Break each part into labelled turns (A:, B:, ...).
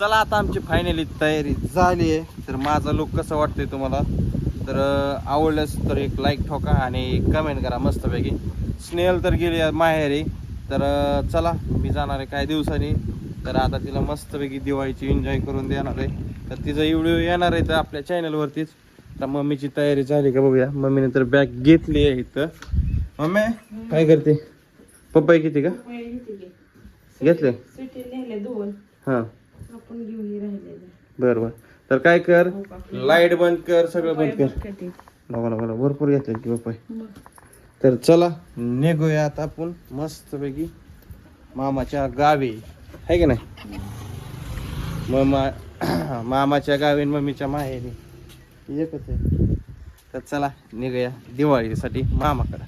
A: चला आता आमची फायनली तयारी झाली आहे. तर माझा लुक कसं वाटतंय तुम्हाला? तर आवडल्यास तर एक लाईक ठोका आणि कमेंट करा मस्तपैकी. स्नेहल तर गेली माहेरी. तर चला मी जाणार आहे काही दिवसांनी. तर आता तिला मस्तपैकी दिवाळीची एन्जॉय करून देणार आहे. तर तिचा व्हिडिओ येणार आहे तर आपल्या चॅनलवरतीच तर मम्मीची तयारी झाली का बघूया. मम्मीने तर बॅग घेतली आहे इथं. मम्मी काय करते? पप्पाई किती का? घेतले?
B: सुट्टी
A: हां बर बर. तर काय कर? लाइट बंद कर सगळं बंद कर. बघा बघा भरपूर घेतले की पप्पाई तर चला निघूया आता आपण मस्तपैकी मामाच्या गावी. आहे की नाही? मामा मामाच्या गावी आणि मम्मीच्या माहेरी. एकच आहे तर चला निघूया दिवाळीसाठी मामाकडं.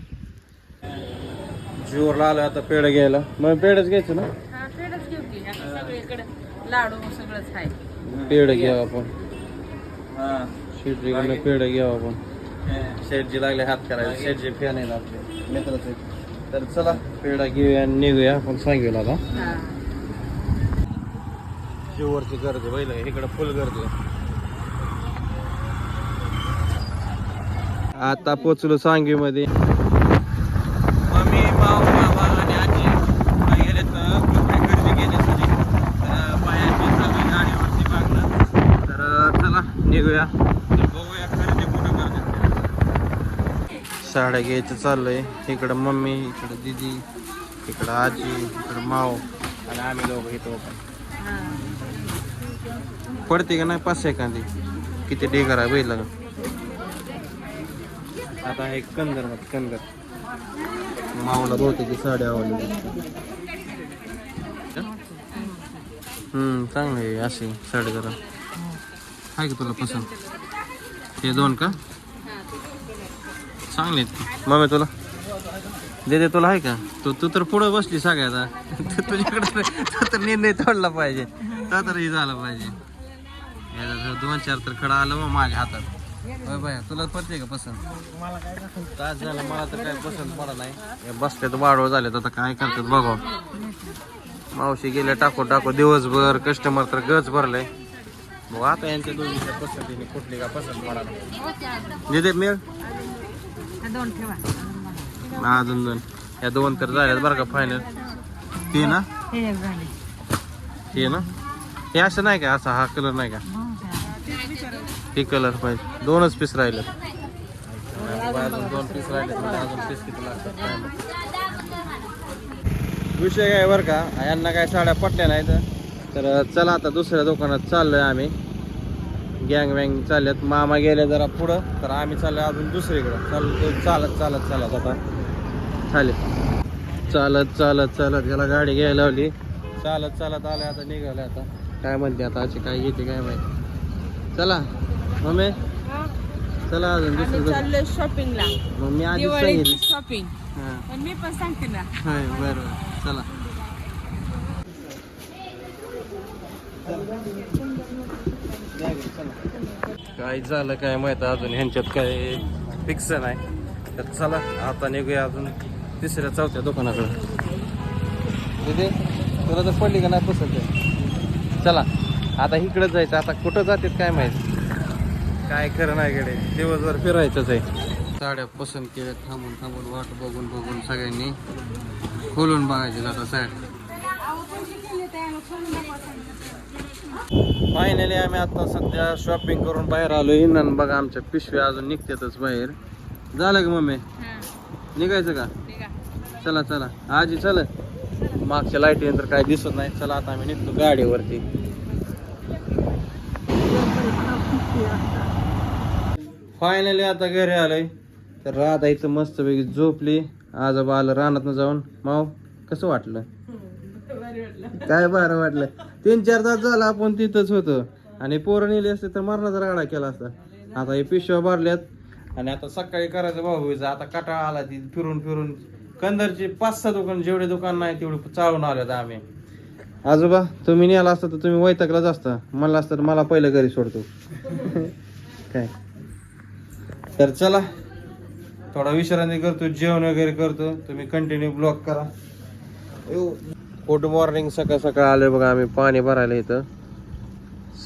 A: जोरला आलं आता पेढ घ्यायला. मग पेढच घ्यायचं ना
B: हा पेढच घेऊ की आता सगळीकडे लाडू सगळंच आहे.
A: पेढ घ्यावं आपण. शेटजीकडनं पेढ घ्यावं आपण. शेटजी लागले हात करायला. शेटजी फॅन आहे ना आपले. मित्रच. तर चला. पेढा घेऊया आणि निघूया. आपण सांगूया आता.
B: हा.
A: शिववरची गर्दी बैल इकडं फुल गर्दी आहे. आता पोचलो सांगवी मध्ये मम्मी माव मामा आणि आजी बाहेर गेलेत कपडे खरेदी घेण्यासाठी तर बाहेरची चालू गाडीवरती मागणं तर चला निघूया तर बघूया खरेदी कुठं करते साड्या घ्यायचं चाललंय. इकडं मम्मी इकडं दिदी इकडं आजी इकडं माव. आणि आम्ही लोक इथं पडते का नाही पाच सेकंदी? किती ढेकर आहे बैल आता आहे कंदर मग कंदर. मावला बहुतेक ही साडी आवडली हम्म चांगली आहे अशी साडी जरा. आहे का तुला पसंत? हे दोन का? चांगले मम्मी तुला? दे दे तुला आहे का? तू तू तर पुढं बसली सगळ्याचा तू तुझ्याकडे तू तर निर्णय तोडला पाहिजे. तो तर हे झाला पाहिजे. दोन चार तर खडा आलं मग माझ्या हातात. होय बाया तुला पडते का पसंत? तास झाला मला तर काय पसंत पडा नाही. हे बसले तर वाढव झाले आता काय करतात बघा. मावशी गेले टाको टाको दिवसभर कस्टमर तर गच भरले मग आता यांच्या दोन्हीच्या पसंतीने कुठली का पसंत पडा देते मिळ.
B: दोन ठेवा
A: अजून दोन. या दोन तर झाल्यात बरं का फायनल ते ना? ते ना? हे असं नाही का? असा हा कलर नाही का? हे कलर पाहिजे. दोनच पीस राहिले अजून दोन पीस राहिले अजून पीस किती लागतात विषय काय बरं का? यांना काय साड्या पटल्या नाहीत? तर चला आता दुसऱ्या दुकानात चाललोय आम्ही. गँग वँग चालल्यात. मामा गेले जरा पुढं. तर आम्ही चाललोय अजून दुसरीकडं. चालतो चालत चालत चालत आता. चालेल. चालत चालत चालत. याला गाडी घ्यायला लावली. चालत चालत आले आता. निघाले आता. काय म्हणते आता? अशी काय घेते काय माहिती? चला. मम्मी? चला अजून दुसरं
B: शॉपिंगला
A: मग मी सांगितलं.
B: शॉपिंग
A: हां.
B: मी पण सांगते ना.
A: हाय बरं बरं चला. काय झालं काय माहीत अजून ह्यांच्यात काय फिक्स नाही. तर चला आता निघूया अजून तिसऱ्या चौथ्या दुकानाकडे. तिथे तुला तर पडली का नाही पसंत? चला आता इकडं जायचं आता कुठं जातात काय माहीत? काय खरं नाही कडे दिवसभर फिरायचंच आहे. साड्या पसंत केल्या थांबून थांबून वाट बघून बघून सगळ्यांनी खोलून बघायचे आता साड्या. फायनली आम्ही आता सध्या शॉपिंग करून बाहेर आलोय आणि बघा आमच्या पिशव्या अजून निघतातच बाहेर. झालं का मम्मी? निघायचं का? चला चला. आजी चल. मागच्या लाईटी नंतर काय दिसत नाही. चला आता आम्ही निघतो गाडीवरती. फायनली आता घरी आलोय. तर राधा इथं मस्तपैकी झोपली. आजोबा आलं रानात जाऊन. माव कसं वाटलं? काय बरं वाटलं? तीन चार तास झाला आपण तिथंच होतो. आणि पोरं नेली असते तर मरणाचा राडा केला असता. आता हे पिशव्या भरल्यात. आणि आता सकाळी करायचं भाऊ आता कटाळा आला ती फिरून फिरून. कंदरची पाच सहा दुकान जेवढे दुकान नाही तेवढे चालून आलेत आम्ही. आजोबा तुम्ही नेला असता तर तुम्ही वैतागलाच असता. मला असतं तर मला पहिलं घरी सोडतो. काय? तर चला. थोडा विश्रांती करतो जेवण वगैरे करतो. तुम्ही कंटिन्यू ब्लॉक करा. गुड मॉर्निंग सकाळ सकाळ आलो बघा आम्ही पाणी भरायला इथं.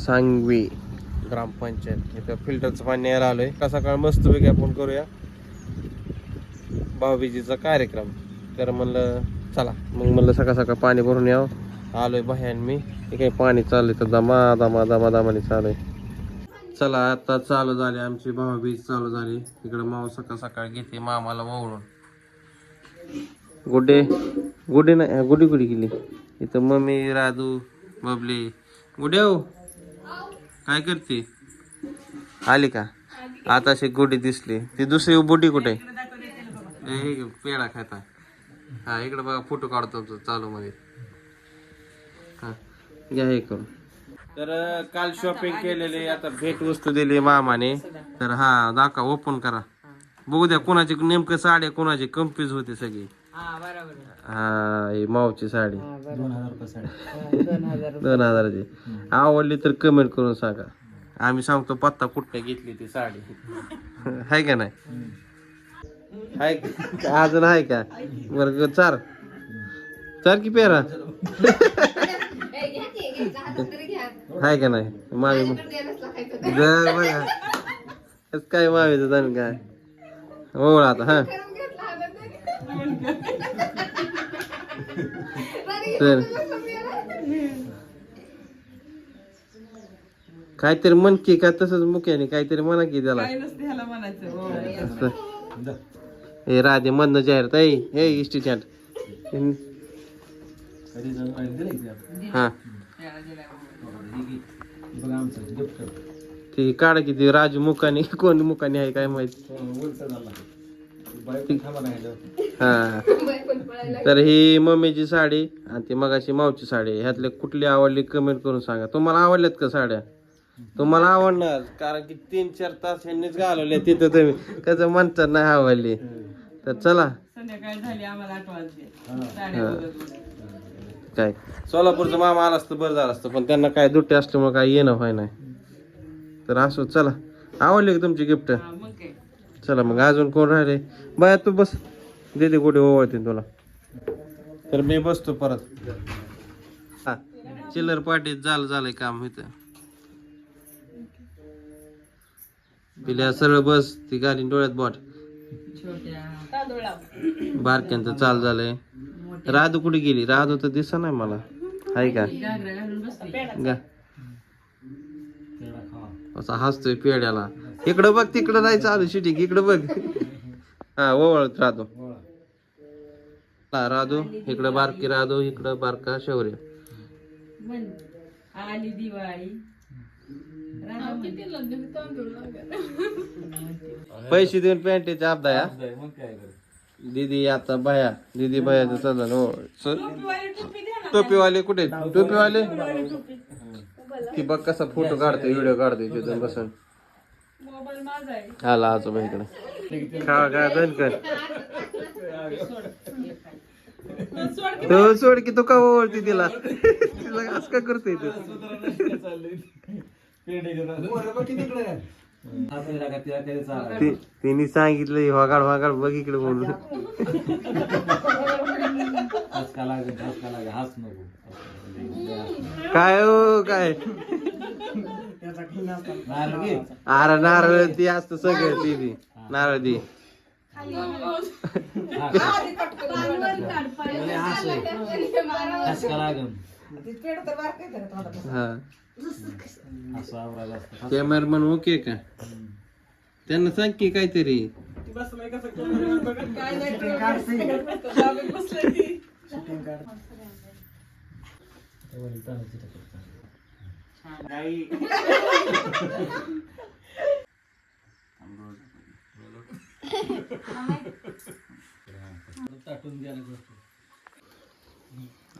A: सांगवी ग्रामपंचायत इथं फिल्टरचं पाणी यायला आलोय. का सकाळ मस्त पैकी आपण करूया. भाऊबीजीचा कार्यक्रम. तर म्हणलं चला मग म्हणलं सकाळ सकाळ पाणी भरून यावं. आलोय बाहेर मी. हे काही पाणी चाललंय तर दमा दमा दमा दमाने चालू आहे चला आता चालू झाली आमची भाऊबीज चालू झाली. इकडं माव सकाळ सकाळ घेते मामाला वळून. गुड्डे गुडे नाही हा, गुडी गुडी गेली इथं मम्मी राजू बबली. गुड्या हो. काय करते? आली का? आता अशी गुडी दिसली. ती दुसरी बुडी कुठे? हे घे, पेढा खाता हा इकडे बघा फोटो काढतो तो चालू मध्ये. हा घ्या हे करून. तर अं, काल शॉपिंग केलेली आता भेट वस्तू दिली मामाने. तर हा दाखवा ओपन करा. बघू द्या कोणाची नेमकं साड्या कोणाची कम्प्युज होते सगळी. हा ही मावची साडी. दोन हजाराची. आवडली तर कमेंट करून सांगा. आम्ही सांगतो पत्ता कुठे घेतली ती साडी? हाय का नाही? हाय का? अजून आहे का? बरं चार. चार की पेरा? हाय का नाही? मावी बघा. काय मावीचं जाण काय? ओळ आता हा. तर काहीतरी मन की का तसंच मुक्याने काहीतरी म्हणा की त्याला. असं. हे राधे मधनं जाहीर ए हे इष्टी चॅट. हा. ती काढ किती राजू मुकानी कोण मुकानी आहे काय माहीत? हा. तर ही मम्मीची साडी आणि ती मगाशी मावची साडी. ह्यातले कुठली आवडली कमेंट करून सांगा. तुम्हाला आवडल्यात का साड्या? तुम्हाला आवडणार. कारण की तीन चार तास ह्यांनीच घालवले तिथं तुम्ही. कसं म्हणतात नाही आवडली. तर चला. हा. काय? सोलापूरचं मामा आला असतं बरं झालं असतं पण त्यांना काय दुट्टे असल्यामुळे काय येणं व्हाय नाही तर असो चला. आवडली का तुमची गिफ्ट?
B: हा, मग काय?
A: चला मग अजून कोण राहिले? बाया तू बस. दे दे कुठे ओवळते तुला. तर मी बसतो परत. हा. चिल्लर पाटीत झालं झालंय काम इथं. पिल्या सरळ बस. ती गाडी डोळ्यात बोट. बारक्यांचं चाल झालंय. राधू कुठे गेली? राधू तर दिसा नाही मला. आहे का? गा. असा हसतोय पेड्याला. इकडं बघ तिकडं नाही चालू शिटिंग इकडं बघ. हा ओवळत राधू हा राधू इकडं बारकी राधू इकडं बारका शौर्य.
B: आली दिवाळी.
A: पैसे देऊन पॅन्टीचे अपदा या दीदी आता बाया दीदी बायाचं चाललं हो. टोपीवाले कुठे? टोपीवाले? ती बघ कसा फोटो काढतोय व्हिडिओ काढतोय तिथून बसून.
B: मोबाईल माझा आहे.
A: आला आजोबा इकडे. खा खा दन कर.
B: सोड
A: तो सोड की तू का ओळखती तिला. तिला असं का करतोय तू? तिने सांगितलं वागाड वागाड बघ इकडे म्हणून काय हो काय? अरे नारळ ती असत सगळं ती ती नारळ ती कॅमेरामन ओके का? त्यांना सांग की काहीतरी.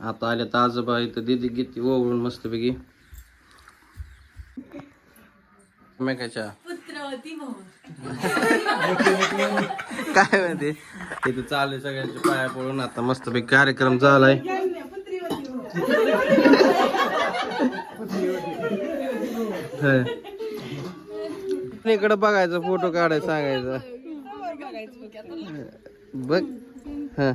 A: आता आल्या तर आजोबा इथं दिदी घेते ओवळून मस्तपैकी. मेकाच्या काय माहिती? इथं चालू सगळ्यांच्या पाया पडून आता मस्तपैकी कार्यक्रम झालाय हं. इकडं बघायचं फोटो काढायचं सांगायचं. बघ. हा.